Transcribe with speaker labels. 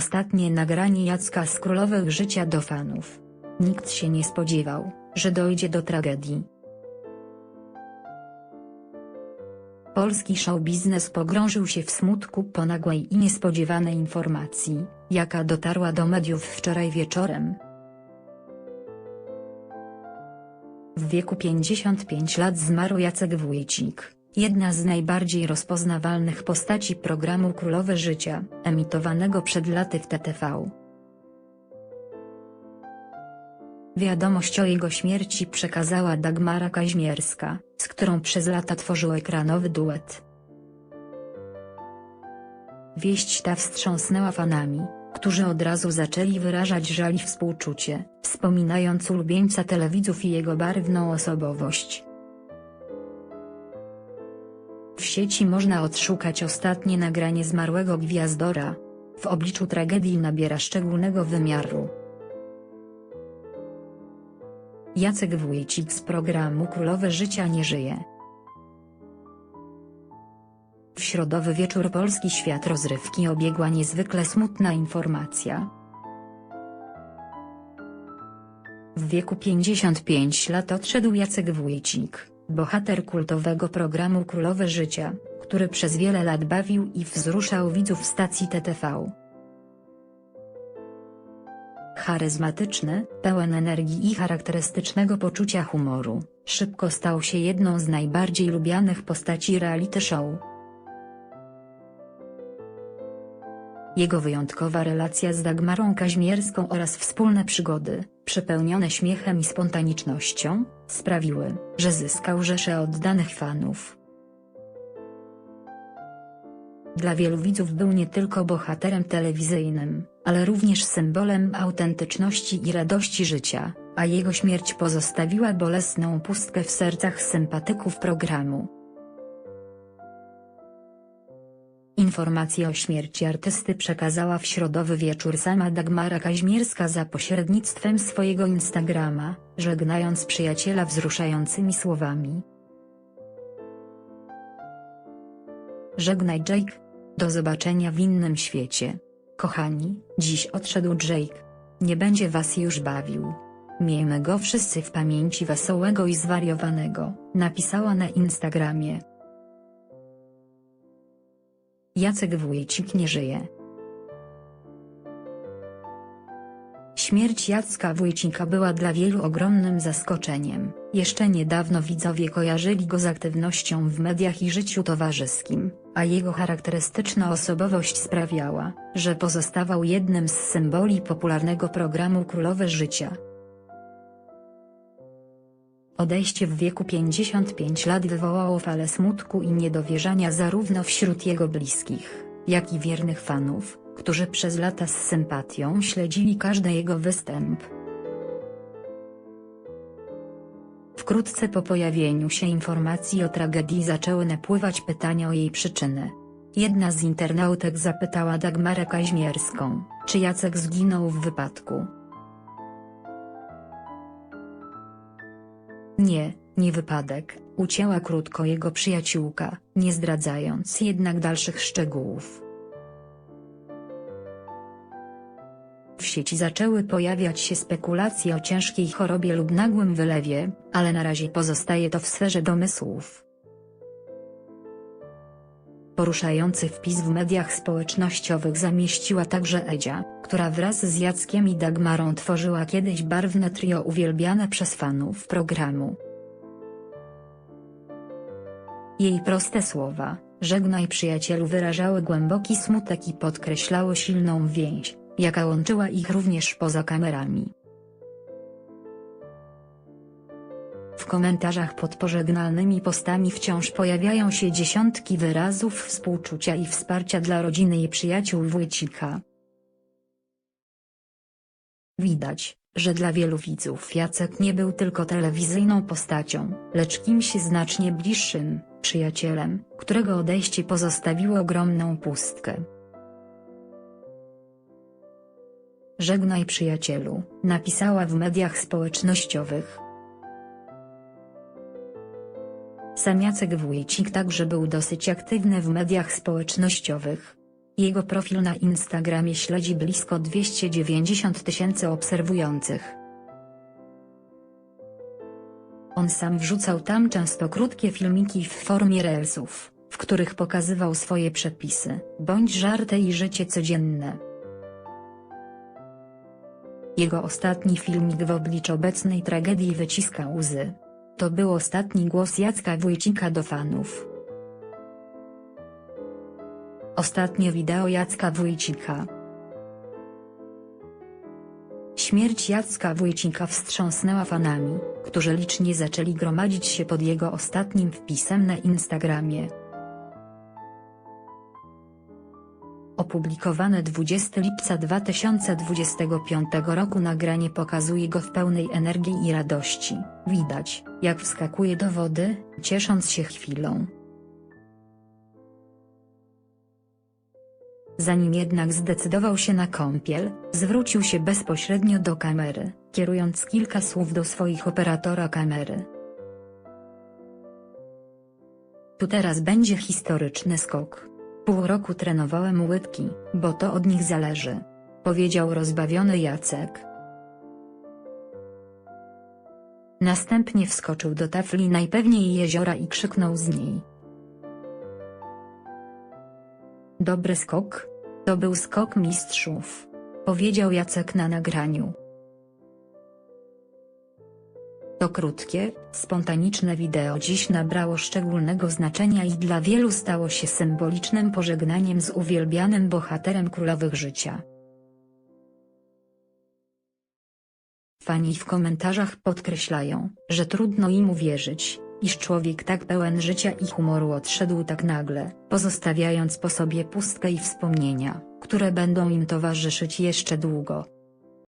Speaker 1: Ostatnie nagranie Jacka z Królowych Życia do fanów. Nikt się nie spodziewał, że dojdzie do tragedii. Polski show biznes pogrążył się w smutku po nagłej i niespodziewanej informacji, jaka dotarła do mediów wczoraj wieczorem. W wieku 55 lat zmarł Jacek Wójcik, jedna z najbardziej rozpoznawalnych postaci programu Królowe Życia, emitowanego przed laty w TTV. Wiadomość o jego śmierci przekazała Dagmara Kaźmierska, z którą przez lata tworzył ekranowy duet. Wieść ta wstrząsnęła fanami, którzy od razu zaczęli wyrażać żal i współczucie, wspominając ulubieńca telewidzów i jego barwną osobowość. Sieci można odszukać ostatnie nagranie zmarłego gwiazdora. W obliczu tragedii nabiera szczególnego wymiaru. Jacek Wójcik z programu Królowe Życia nie żyje. W środowy wieczór polski świat rozrywki obiegła niezwykle smutna informacja. W wieku 55 lat odszedł Jacek Wójcik, bohater kultowego programu Królowe Życia, który przez wiele lat bawił i wzruszał widzów stacji TTV. Charyzmatyczny, pełen energii i charakterystycznego poczucia humoru, szybko stał się jedną z najbardziej lubianych postaci reality show. Jego wyjątkowa relacja z Dagmarą Kaźmierską oraz wspólne przygody, przepełnione śmiechem i spontanicznością, sprawiły, że zyskał rzeszę oddanych fanów. Dla wielu widzów był nie tylko bohaterem telewizyjnym, ale również symbolem autentyczności i radości życia, a jego śmierć pozostawiła bolesną pustkę w sercach sympatyków programu. Informację o śmierci artysty przekazała w środowy wieczór sama Dagmara Kaźmierska za pośrednictwem swojego Instagrama, żegnając przyjaciela wzruszającymi słowami. Żegnaj Jake. Do zobaczenia w innym świecie. Kochani, dziś odszedł Jake. Nie będzie was już bawił. Miejmy go wszyscy w pamięci wesołego i zwariowanego, napisała na Instagramie. Jacek Wójcik nie żyje. Śmierć Jacka Wójcika była dla wielu ogromnym zaskoczeniem. Jeszcze niedawno widzowie kojarzyli go z aktywnością w mediach i życiu towarzyskim, a jego charakterystyczna osobowość sprawiała, że pozostawał jednym z symboli popularnego programu Królowe Życia. Odejście w wieku 55 lat wywołało falę smutku i niedowierzania zarówno wśród jego bliskich, jak i wiernych fanów, którzy przez lata z sympatią śledzili każdy jego występ. Wkrótce po pojawieniu się informacji o tragedii zaczęły napływać pytania o jej przyczynę. Jedna z internautek zapytała Dagmarę Kaźmierską, czy Jacek zginął w wypadku. Nie, nie wypadek, ucięła krótko jego przyjaciółka, nie zdradzając jednak dalszych szczegółów. W sieci zaczęły pojawiać się spekulacje o ciężkiej chorobie lub nagłym wylewie, ale na razie pozostaje to w sferze domysłów. Poruszający wpis w mediach społecznościowych zamieściła także Edzia, która wraz z Jackiem i Dagmarą tworzyła kiedyś barwne trio uwielbiane przez fanów programu. Jej proste słowa, żegnaj przyjacielu wyrażały głęboki smutek i podkreślały silną więź, jaka łączyła ich również poza kamerami. Komentarzach pod pożegnalnymi postami wciąż pojawiają się dziesiątki wyrazów współczucia i wsparcia dla rodziny i przyjaciół Wójcika. Widać, że dla wielu widzów Jacek nie był tylko telewizyjną postacią, lecz kimś znacznie bliższym, przyjacielem, którego odejście pozostawiło ogromną pustkę. Żegnaj przyjacielu, napisała w mediach społecznościowych. Sam Jacek Wójcik także był dosyć aktywny w mediach społecznościowych. Jego profil na Instagramie śledzi blisko 290 tysięcy obserwujących. On sam wrzucał tam często krótkie filmiki w formie reelsów, w których pokazywał swoje przepisy, bądź żarty i życie codzienne. Jego ostatni filmik w obliczu obecnej tragedii wyciska łzy. To był ostatni głos Jacka Wójcika do fanów. Ostatnie wideo Jacka Wójcika. Śmierć Jacka Wójcika wstrząsnęła fanami, którzy licznie zaczęli gromadzić się pod jego ostatnim wpisem na Instagramie. Opublikowane 20 lipca 2025 roku nagranie pokazuje go w pełnej energii i radości. Widać, jak wskakuje do wody, ciesząc się chwilą. Zanim jednak zdecydował się na kąpiel, zwrócił się bezpośrednio do kamery, kierując kilka słów do swoich operatora kamery. Tu teraz będzie historyczny skok. Pół roku trenowałem łydki, bo to od nich zależy. Powiedział rozbawiony Jacek. Następnie wskoczył do tafli najpewniej jeziora i krzyknął z niej. Dobry skok? To był skok mistrzów. Powiedział Jacek na nagraniu. To krótkie, spontaniczne wideo dziś nabrało szczególnego znaczenia i dla wielu stało się symbolicznym pożegnaniem z uwielbianym bohaterem królowych życia. Fani w komentarzach podkreślają, że trudno im uwierzyć, iż człowiek tak pełen życia i humoru odszedł tak nagle, pozostawiając po sobie pustkę i wspomnienia, które będą im towarzyszyć jeszcze długo.